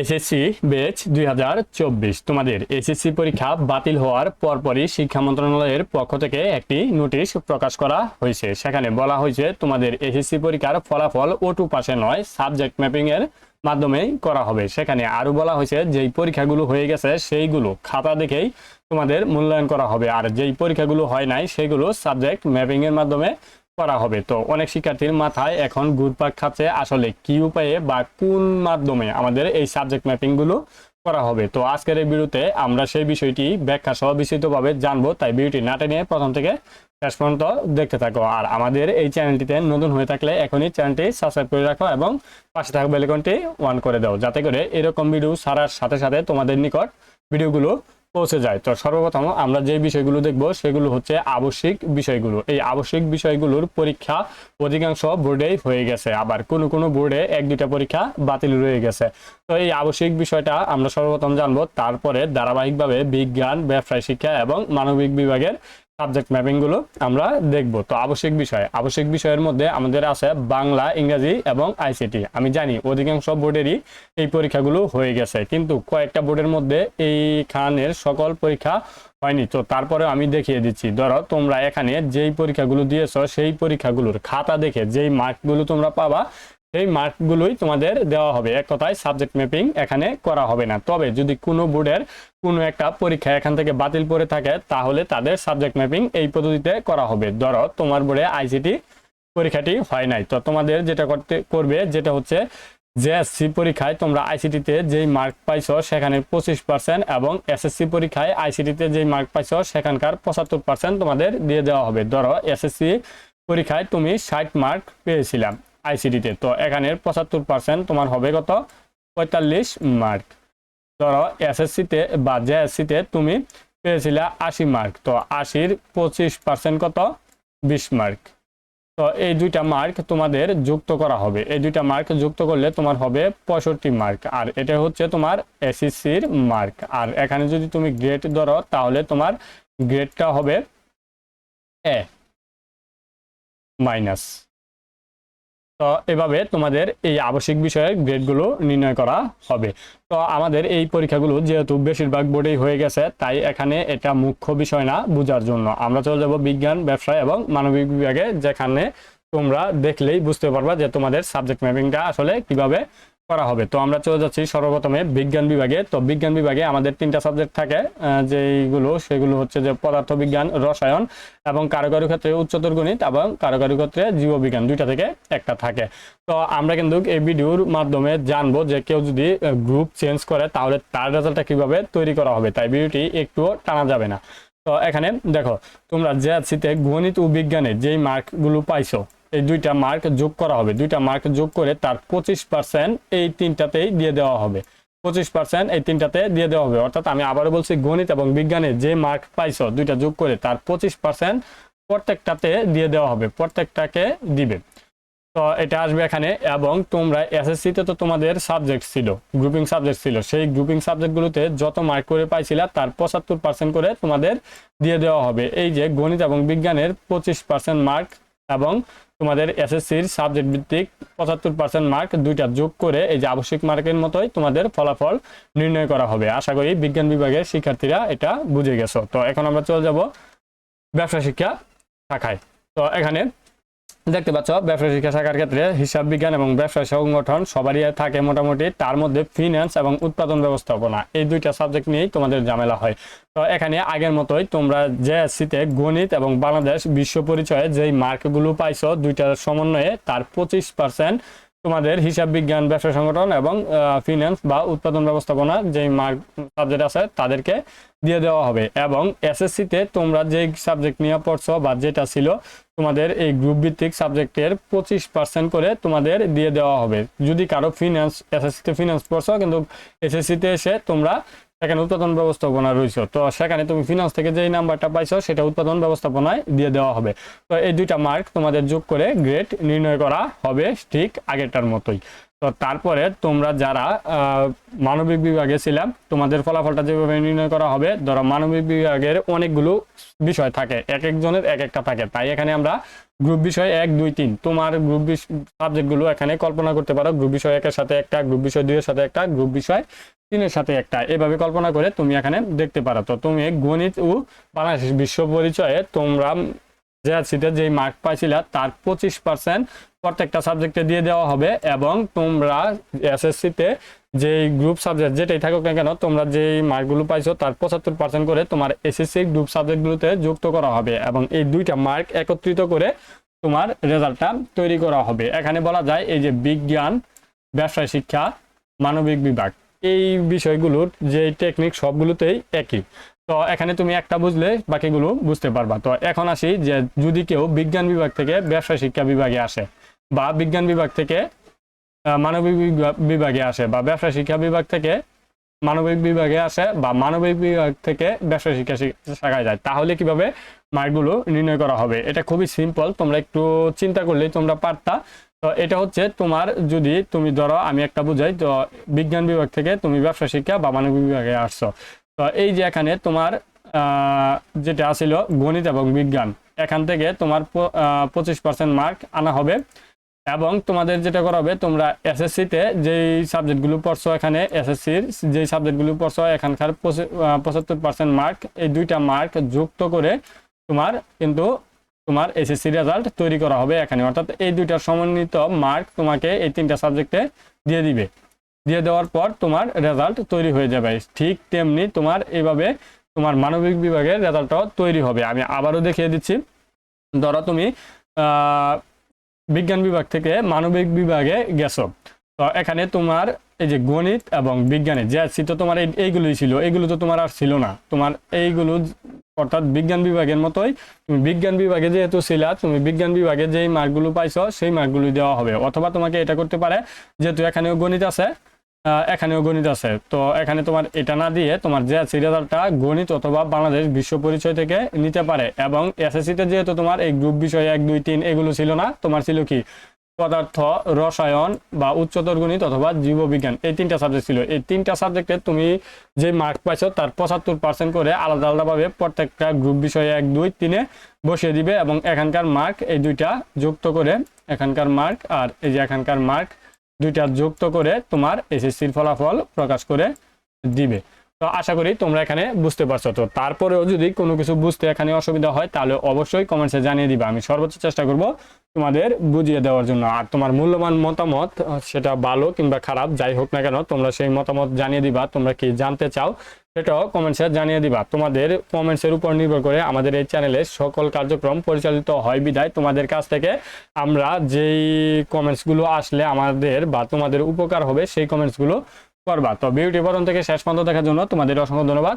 SSC বেচ দুই হাজার চব্বিশ। তোমাদের এসএসসি পরীক্ষা বাতিল হওয়ার পরপরই শিক্ষা মন্ত্রণালয়ের পক্ষ থেকে একটি নোটিশ প্রকাশ করা হয়েছে। সেখানে বলা হয়েছে, তোমাদের এসএসসি পরীক্ষার ফলাফল ওটু পাশে নয় সাবজেক্ট ম্যাপিং এর মাধ্যমেই করা হবে। সেখানে আরও বলা হয়েছে, যেই পরীক্ষাগুলো হয়ে গেছে সেইগুলো খাতা দেখেই তোমাদের মূল্যায়ন করা হবে। আর যেই পরীক্ষাগুলো হয় নাই, সেগুলো সাবজেক্ট ম্যাপিং এর মাধ্যমে করা হবে। তো অনেক শিক্ষার্থীর মাথায় এখন ঘুরপাক খাচ্ছে আসলে কি উপায়ে বা কোন মাধ্যমে আমাদের এই সাবজেক্ট ম্যাপিংগুলো করা হবে। তো আজকের এই ভিডিওতে আমরা সেই বিষয়টি ব্যাখ্যা সহ বিস্তৃতভাবে জানব, তাই ভিডিওটি না টেনে প্রথম থেকে শেষ পর্যন্ত দেখতে থাকো। আর আমাদের এই চ্যানেলটিতে নতুন হয়ে থাকলে এখনই চ্যানেলটি সাবস্ক্রাইব করে রাখো এবং পাশে থাকা বেলিকনটি অন করে দাও। যাতে করে এরকম ভিডিও ছাড়ার সাথে সাথে তোমাদের নিকট ভিডিওগুলো পৌঁছে যায়। তো সর্বপ্রথম আমরা যে বিষয়গুলো দেখব, সেগুলো হচ্ছে আবশ্যিক বিষয়গুলো। এই আবশ্যিক বিষয়গুলোর পরীক্ষা অধিকাংশ বোর্ডেই হয়ে গেছে। আবার কোনো কোনো বোর্ডে এক দুটা পরীক্ষা বাতিল রয়ে গেছে। তো এই আবশ্যিক বিষয়টা আমরা সর্বপ্রথম জানব। তারপরে ধারাবাহিকভাবে বিজ্ঞান, ব্যবসায় শিক্ষা এবং মানবিক বিভাগের সাবজেক্ট ম্যাপিংগুলো আমরা দেখব। তো আবশ্যিক বিষয়, আবশ্যিক বিষয়ের মধ্যে আমাদের আছে বাংলা, ইংরেজি এবং আইসিটি। আমি জানি অধিকাংশ বোর্ডেরই এই পরীক্ষাগুলো হয়ে গেছে, কিন্তু কয়েকটা বোর্ডের মধ্যে এইখানের সকল পরীক্ষা হয়নি। তো তারপরে আমি দেখিয়ে দিচ্ছি, ধরো তোমরা এখানে যেই পরীক্ষাগুলো দিয়েছ, সেই পরীক্ষাগুলোর খাতা দেখে যেই মার্কগুলো তোমরা পাবা সেই মার্কগুলোই তোমাদের দেওয়া হবে। এক কথায় সাবজেক্ট ম্যাপিং এখানে করা হবে না। তবে যদি কোনো বোর্ডের কোনো একটা পরীক্ষা এখান থেকে বাতিল করে থাকে, তাহলে তাদের সাবজেক্ট ম্যাপিং এই পদ্ধতিতে করা হবে। ধরো, তোমার বোর্ডে আইসিটি পরীক্ষাটি হয় নাই। তো তোমাদের যেটা করতে, করবে, যেটা হচ্ছে জেএসসি পরীক্ষায় তোমরা আইসিটিতে যেই মার্ক পাইছো, সেখানে পঁচিশ পার্সেন্ট এবং এসএসসি পরীক্ষায় আইসিটিতে যেই মার্ক পাইছো, সেখানকার পঁচাত্তর পার্সেন্ট তোমাদের দিয়ে দেওয়া হবে। ধরো এসএসসি পরীক্ষায় তুমি ষাট মার্ক পেয়েছিলাম। আইসিটিতে তো। এখানে পঁচাত্তর পার্সেন্ট তোমার হবে কত? পঁয়তাল্লিশ মার্ক ধরো এসএসসিতে বা জেএসসিতে তুমি পেয়েছিলে আশি মার্ক তো আশির পঁচিশ পার্সেন্ট কত? বিশ মার্ক তো এই দুইটা মার্ক তোমাদের যুক্ত করা হবে। এই দুইটা মার্ক যুক্ত করলে তোমার হবে পঁয়ষট্টি মার্ক আর এটা হচ্ছে তোমার এসএসসির মার্ক আর এখানে যদি তুমি গ্রেড ধরো, তাহলে তোমার গ্রেডটা হবে এ মাইনাস তো এভাবে তোমাদের এই আবশ্যিক বিষয়ের গ্রেডগুলো নির্ণয় করা হবে। তো আমাদের এই পরীক্ষাগুলো যেহেতু বেশিরভাগ বোর্ডেই হয়ে গেছে, তাই এখানে এটা মুখ্য বিষয় না বোঝার জন্য। আমরা চলে যাব বিজ্ঞান, ব্যবসায় এবং মানবিক বিভাগে, যেখানে তোমরা দেখলেই বুঝতে পারবা যে তোমাদের সাবজেক্ট ম্যাপিংটা আসলে কীভাবে করা হবে। তো আমরা চলে যাচ্ছি সর্বপ্রথমে বিজ্ঞান বিভাগে। তো বিজ্ঞান বিভাগে আমাদের তিনটা সাবজেক্ট থাকে যেইগুলো, সেগুলো হচ্ছে যে পদার্থ বিজ্ঞান রসায়ন এবং কারিগরি ক্ষেত্রে উচ্চতর গণিত এবং কারিগরি ক্ষেত্রে জীববিজ্ঞান দুইটা থেকে একটা থাকে। তো আমরা কিন্তু এই ভিডিওর মাধ্যমে জানব যে কেউ যদি গ্রুপ চেঞ্জ করে তাহলে তার রেজাল্টটা কীভাবে তৈরি করা হবে, তাই ভিডিওটি একটুও টানা যাবে না। তো এখানে দেখো, তোমরা জেআরসিতে গণিত ও বিজ্ঞানে যেই মার্কগুলো পাইছো এই দুইটা মার্ক যোগ করা হবে। দুইটা মার্ক যোগ করে তার পঁচিশ পার্সেন্ট এই তিনটাতেই দিয়ে দেওয়া হবে। পঁচিশ পার্সেন্ট এই তিনটাতে দিয়ে দেওয়া হবে। অর্থাৎ আমি আবারও বলছি, গণিত এবং বিজ্ঞানে যে মার্ক পাইছো, দুইটা যোগ করে তার পঁচিশ পার্সেন্ট প্রত্যেকটাতে দিয়ে দেওয়া হবে। প্রত্যেকটাকে দিবে। তো এটা আসবে এখানে এবং তোমরা এসএসসিতে তো তোমাদের সাবজেক্ট ছিল গ্রুপিং সাবজেক্ট ছিল। সেই গ্রুপিং সাবজেক্টগুলোতে যত মার্ক করে পাইছিলা, তার পঁচাত্তর পার্সেন্ট করে তোমাদের দিয়ে দেওয়া হবে। এই যে গণিত এবং বিজ্ঞানের পঁচিশ পার্সেন্ট মার্ক এবং তোমাদের এসএসসির সাবজেক্ট ভিত্তিক পঁচাত্তর পার্সেন্ট মার্ক দুইটা যোগ করে এই যে আবশ্যিক মার্কের মতোই তোমাদের ফলাফল নির্ণয় করা হবে। আশা করি বিজ্ঞান বিভাগের শিক্ষার্থীরা এটা বুঝে গেছো। তো এখন আমরা চলে যাব ব্যবসা শিক্ষা শাখায়। তো এখানে দেখতে পাচ্ছ ব্যবসা শিক্ষা শাখার ক্ষেত্রে হিসাব বিজ্ঞান এবং ব্যবসা সংগঠন সবারই থাকে মোটামুটি, তার মধ্যে ফিনান্স এবং উৎপাদন ব্যবস্থাপনা, এই দুইটা সাবজেক্ট নিয়েই তোমাদের ঝামেলা হয়। তো এখানে আগের মতোই তোমরা যে জেএসসিতে গণিত এবং বাংলাদেশ বিশ্ব পরিচয়ে যেই মার্কগুলো পাইছো, দুইটার সমন্বয়ে তার পঁচিশ পার্সেন্ট তোমাদের হিসাব বিজ্ঞান ব্যবসা সংগঠন এবং ফিনান্স বা উৎপাদন ব্যবস্থাপনা যেই মার্ক সাবজেক্ট আছে তাদেরকে দিয়ে দেওয়া হবে। এবং এসএসসিতে তোমরা যে সাবজেক্ট নিয়ে পড়ছো বা যেটা ছিল তোমাদের এই গ্রুপ ভিত্তিক সাবজেক্টের পঁচিশ পার্সেন্ট করে তোমাদের দিয়ে দেওয়া হবে। যদি কারও ফিনান্স এসএসসিতে ফিনান্স পড়ছো কিন্তু এসএসসিতে এসে তোমরা সেখানে উৎপাদন ব্যবস্থাপনা রয়েছে। তো সেখানে তুমি ফিনান্স থেকে যেই নাম্বারটা পাইছো, সেটা উৎপাদন ব্যবস্থাপনায় দিয়ে দেওয়া হবে। তো এই দুইটা মার্ক তোমাদের যোগ করে গ্রেড নির্ণয় করা হবে ঠিক আগেরটার মতোই। তো তারপরে তোমরা যারা মানবিক বিভাগে ছিলাম তোমাদের ফলাফলটা যেভাবে নির্ণয় করা হবে, ধরো মানবিক বিভাগের অনেকগুলো বিষয় থাকে, এক একজনের এক একটা থাকে। তাই এখানে আমরা গ্রুপ বিষয় এক, দুই, তিন, তোমার গ্রুপ সাবজেক্টগুলো এখানে কল্পনা করতে পারো। গ্রুপ বিষয় একের সাথে একটা গ্রুপ বিষয় দুইয়ের সাথে একটা গ্রুপ বিষয় তিনের সাথে একটা। এভাবে কল্পনা করে তুমি এখানে দেখতে পারো। তো তুমি গণিত ও বাংলাদেশ বিশ্ব পরিচয়ে তোমরা জেআরসিতে যেই মার্ক পাইছিলা, তার পঁচিশ পার্সেন্ট প্রত্যেকটা সাবজেক্টে দিয়ে দেওয়া হবে এবং তোমরা এসএসসিতে যেই গ্রুপ সাবজেক্ট যেটাই থাকুক না কেন, তোমরা যেই মার্কগুলো পাইছো তার পঁচাত্তর পার্সেন্ট করে তোমার এসএসসি গ্রুপ সাবজেক্টগুলোতে যুক্ত করা হবে এবং এই দুইটা মার্ক একত্রিত করে তোমার রেজাল্টটা তৈরি করা হবে। এখানে বলা যায় এই যে বিজ্ঞান, ব্যবসায় শিক্ষা, মানবিক বিভাগ। এই বিষয়গুলোর যে টেকনিক সবগুলোতেই একই। তো এখানে তুমি একটা বুঝলে বাকিগুলো বুঝতে পারবা। তো এখন আসি যে যদি কেউ বিজ্ঞান বিভাগ থেকে ব্যবসায় শিক্ষা বিভাগে আসে বা বিজ্ঞান বিভাগ থেকে মানবিক বিভাগে আসে বা ব্যবসা শিক্ষা বিভাগ থেকে, মানবিক বিভাগে আসে বা মানবিক বিভাগ থেকে ব্যবসা শিক্ষা শাখায় যায়। তাহলে কীভাবে মার্কগুলো নির্ণয় করা হবে? এটা খুবই সিম্পল তোমরা একটু চিন্তা করলেই তোমরা পারতা। তো এটা হচ্ছে তোমার যদি তুমি ধরো, আমি একটা বুঝাই, তো বিজ্ঞান বিভাগ থেকে তুমি ব্যবসা শিক্ষা বা মানবিক বিভাগে আসছো। তো এই যে এখানে তোমার যেটা আছিল গণিত এবং বিজ্ঞান, এখান থেকে তোমার পঁচিশ পার্সেন্ট মার্ক আনা হবে। এবং তোমাদের যেটা করা হবে, তোমরা এসএসসিতে যেই সাবজেক্টগুলো পড়ছো এখানে এসএসসির যেই সাবজেক্টগুলো পড়ছো, এখানকার পঁচাত্তর পার্সেন্ট মার্ক এই দুইটা মার্ক যুক্ত করে তোমার কিন্তু তোমার এসএসসি রেজাল্ট তৈরি করা হবে এখানে। অর্থাৎ এই দুইটার সমন্বিত মার্ক তোমাকে এই তিনটা সাবজেক্টে দিয়ে দিবে। দিয়ে দেওয়ার পর তোমার রেজাল্ট তৈরি হয়ে যাবে। ঠিক তেমনি তোমার এইভাবে তোমার মানবিক বিভাগের রেজাল্টটাও তৈরি হবে। আমি আবারও দেখিয়ে দিচ্ছি। ধরো তুমি বিজ্ঞান বিভাগ থেকে মানবিক বিভাগে গেছো। তো এখানে তোমার এই যে গণিত এবং বিজ্ঞানে যে তো তোমার এই- এইগুলোই ছিল। এইগুলো তো তোমার আর ছিল না। তোমার এইগুলো অর্থাৎ বিজ্ঞান বিভাগের মতোই তুমি বিজ্ঞান বিভাগে যেহেতু ছিলা, তুমি বিজ্ঞান বিভাগে যেই মার্কগুলো পাইছো, সেই মার্কগুলো দেওয়া হবে। অথবা তোমাকে এটা করতে পারে, যেহেতু এখানেও গণিত আছে এখানেও গণিত আছে। তো এখানে তোমার এটা না দিয়ে তোমার যে রেজাল্টটা গণিত অথবা বাংলাদেশ বিশ্ব পরিচয় থেকে নিতে পারে এবং এসএসসিতে যেহেতু তোমার এই গ্রুপ বিষয় এক, দুই, তিন এগুলো ছিল না, তোমার ছিল কি? পদার্থ, রসায়ন বা উচ্চতর গণিত অথবা জীববিজ্ঞান। এই তিনটা সাবজেক্ট ছিল। এই তিনটা সাবজেক্টে তুমি যে মার্ক পাইছো তার পঁচাত্তর পার্সেন্ট করে আলাদা আলাদাভাবে প্রত্যেকটা গ্রুপ বিষয়ে এক, দুই, তিনে বসিয়ে দিবে এবং এখানকার মার্ক এই দুইটা যুক্ত করে এখানকার মার্ক আর এই যে এখানকার মার্ক দুইটা যুক্ত করে তোমার এসএসসির ফলাফল প্রকাশ করে দিবে। তো আশা করি তোমরা এখানে বুঝতে পারছ। তো তারপরেও যদি কোনো কিছু বুঝতে এখানে অসুবিধা হয়, তাহলে অবশ্যই কমেন্টসে জানিয়ে দিবা। আমি সর্বোচ্চ চেষ্টা করব তোমাদের বুঝিয়ে দেওয়ার জন্য। আর তোমার মূল্যবান মতামত, সেটা ভালো কিংবা খারাপ, যাই হোক না কেন, তোমরা সেই মতামত জানিয়ে দিবা। তোমরা কি জানতে চাও, সেটাও কমেন্টসে জানিয়ে দিবা। তোমাদের কমেন্টসের উপর নির্ভর করে আমাদের এই চ্যানেলে সকল কার্যক্রম পরিচালিত হয় বিদায়। তোমাদের কাছ থেকে আমরা যেই কমেন্টসগুলো আসলে আমাদের বা তোমাদের উপকার হবে, সেই কমেন্টসগুলো করবা। তো বিউটি প্রথম থেকে শেষ পর্যন্ত দেখার জন্য তোমাদের অসংখ্য ধন্যবাদ।